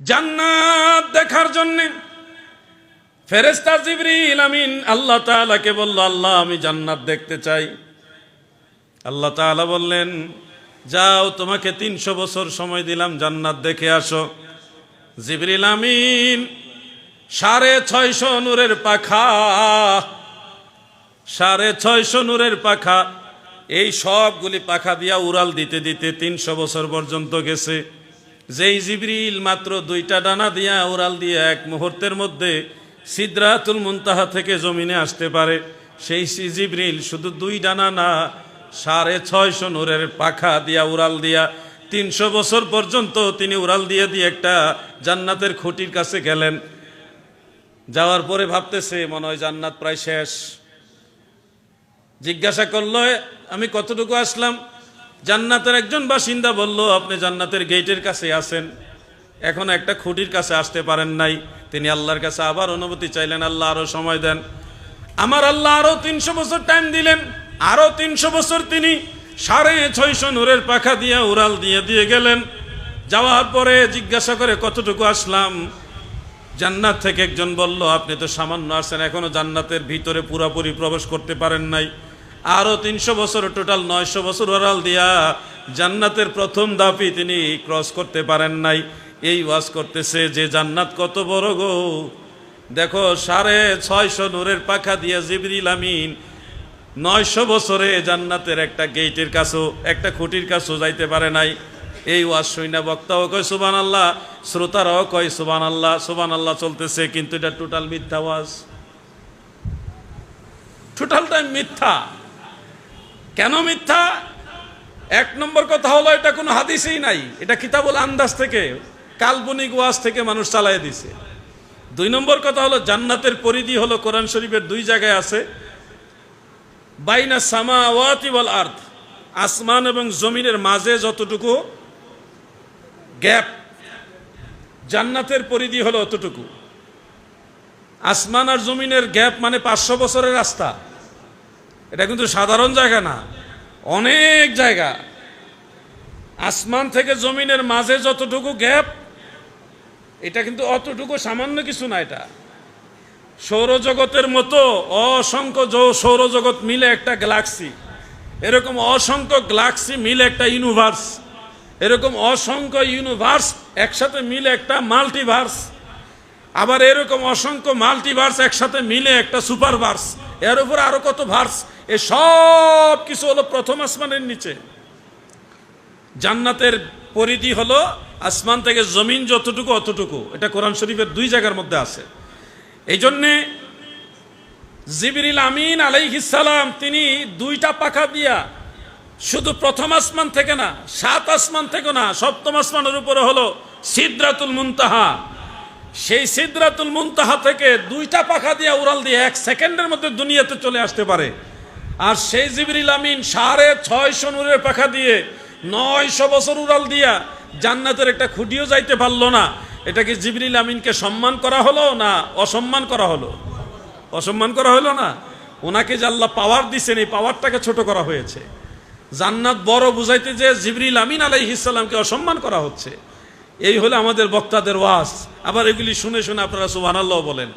জান্নাত দেখার জন্য ফেরেস্তা জিবরিল আমিন আল্লাহ তাআলাকে বলল, আল্লাহ, আমি জান্নাত দেখতে চাই। আল্লাহ তাআলা বললেন, যাও, তোমাকে তিনশো বছর সময় দিলাম জান্নাত দেখে আসো। জিবরিল আমিন সাড়ে ছয়শো নূরের পাখা, সাড়ে ছয়শো নূরের পাখা, এই সবগুলি পাখা দিয়া উড়াল দিতে দিতে তিনশো বছর পর্যন্ত গেছে। যেই জিবরিল মাত্র দুইটা ডানা দিয়া উড়াল দিয়ে এক মুহূর্তের মধ্যে সিদ্রাতুল মুনতাহা থেকে জমিনে আসতে পারে, সেই জিবরিল শুধু দুই ডানা না, সাড়ে ছয়শো নূরের পাখা দিয়া উড়াল দিয়া তিনশো বছর পর্যন্ত তিনি উড়াল দিয়ে দিয়ে একটা জান্নাতের খুঁটির কাছে গেলেন। যাওয়ার পরে ভাবতেছে, মনে হয় জান্নাত প্রায় শেষ। জিজ্ঞাসা করল আমি কতটুকু আসলাম? জান্নাতের একজন বাসিন্দা বলল, আপনি জান্নাতের গেটের কাছে আছেন। এখন একটা খুঁটির কাছে আসতে পারেন নাই। তিনি আল্লাহর কাছে আবার অনুমতি চাইলেন, আল্লাহ আরও সময় দেন। আমার আল্লাহ আরও তিনশো বছর টাইম দিলেন। আরও তিনশো বছর তিনি সাড়ে ছয়শো নূরের পাখা দিয়ে উড়াল দিয়ে দিয়ে গেলেন। যাওয়ার পরে জিজ্ঞাসা করে, কতটুকু আসলাম? জান্নাত থেকে একজন বলল, আপনি তো সামান্য আসেন এখনও জান্নাতের ভিতরে পুরাপুরি প্রবেশ করতে পারেন নাই। আরও তিনশো বছর টোটাল নয়শো বছর ওরাল দিয়া জান্নাতের প্রথম দাপি তিনি ক্রস করতে পারেন নাই। এই ওয়াজ করতেছে যে জান্নাত কত বড় গো। দেখো, সাড়ে ছয়শো নূরের পাখা দিয়া জিবরিল আমিন নয়শো বছরে জান্নাতের একটা গেটের কাছেও, একটা খুঁটির কাছেও যাইতে পারে নাই। এই ওয়াজ শুইনা বক্তাও কয় সুবান আল্লাহ শ্রোতারাও কয় সুবান আল্লাহ সুবান আল্লাহ চলতেছে, কিন্তু এটা টোটাল মিথ্যা ওয়াজ। টোটালটাই মিথ্যা। কেন মিথ্যা? এক নম্বর কথা হলো, এটা কোনো হাদিসেই নাই। এটা কিতাবুল আন্দাজ থেকে, কাল্পনিক ওয়াজ থেকে মানুষ চালায় দিছে। দুই নম্বর কথা হলো, জান্নাতের পরিধি হলো কোরআন শরীফের দুই জায়গায় আছে। বাইনা সামা ওয়াতি ওয়াল আর্থ আসমান এবং জমিনের মাঝে যতটুকু গ্যাপ, জান্নাতের পরিধি হলো অতটুকু। আসমান আর জমিনের গ্যাপ মানে পাঁচশো বছরের রাস্তা। এটা কিন্তু সাধারণ জায়গা না, অনেক জায়গা। আসমান থেকে জমিনের মাঝে যতটুকু গ্যাপ, এটা কিন্তু অতটুকু সামান্য কিছু না এটা। সৌরজগতের মতো অসংখ্য সৌরজগৎ মিলে একটা গ্যালাক্সি। এরকম অসংখ্য গ্যালাক্সি মিলে একটা ইউনিভার্স। এরকম অসংখ্য ইউনিভার্স একসাথে মিলে একটা মাল্টিভার্স। আবার এরকম অসংখ্য মাল্টিভার্স একসাথে মিলে একটা সুপারভার্স। এর উপর আরও কত ভার্স? এ সব কিছু হলো প্রথম আসমানের নিচে। জান্নাতের পরিধি হলো আসমান থেকে জমিন যতটুকু অতটুকু। এটা কোরআন শরীফের দুই জায়গার মধ্যে আছে। এই জন্যে জিবিরিল আমিন আলাইহিসালাম তিনি দুইটা পাখা দিয়া শুধু প্রথম আসমান থেকে না, সাত আসমান থেকে না, সপ্তম আসমানের উপরে হলো সিদ্রাতুল মুনতাহা। সেই সিদ্রাতুল মুনতাহা থেকে দুইটা পাখা দিয়া উড়াল দিয়ে এক সেকেন্ডের মধ্যে দুনিয়াতে চলে আসতে পারে। আর সেই জিবরিল আমিন সাড়ে ছয়শো নূরের পাখা দিয়ে নয়শো বছর উড়াল দিয়া জান্নাতের একটা খুঁটিও যাইতে পারল না। এটা কি জিবরিল আমিনকে সম্মান করা হলো না অসম্মান করা হলো? অসম্মান করা হলো না? ওনাকে যে আল্লাহ পাওয়ার দিছেন, এই পাওয়ারটাকে ছোট করা হয়েছে। জান্নাত বড় বুঝাইতে যে জিবরিল আমিন আলাইহিসাল্লামকে অসম্মান করা হচ্ছে। এই হলো আমাদের বক্তাদের ওয়াজ। আবার এগুলি শুনে শুনে আপনারা সুবহানাল্লাহ বলেন।